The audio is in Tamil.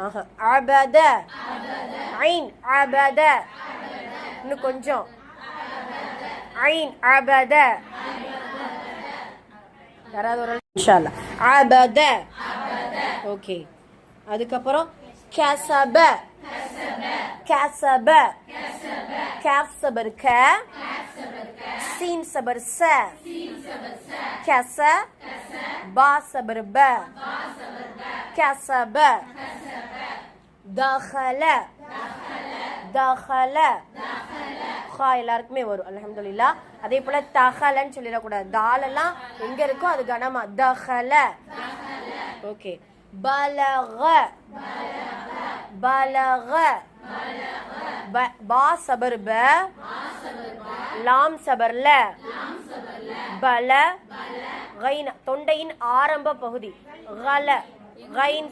ஆஹா. அபத ஐன் அபத இன்னும் கொஞ்சம் ஐன் அபத யாராவது ஒரு இன்ஷால்லா அபத ஓகே அதுக்கப்புறம் கசப கசப கேஃப் சபர் க சீன் சபர் ச கச பா ب كسب கசப தஹல தஹல ஹா எல்லாருக்குமே வரும். அலமதுல்லா அதே போல தஹலன்னு சொல்லிடக்கூடாது. தாலெல்லாம் எங்க இருக்கோ அது கனமா. தஹல. ஓகே. பலக. பலக. பா சபர் ப லாம் சபர் ல பல. தொண்டையின் ஆரம்ப பகுதி. கல கைன்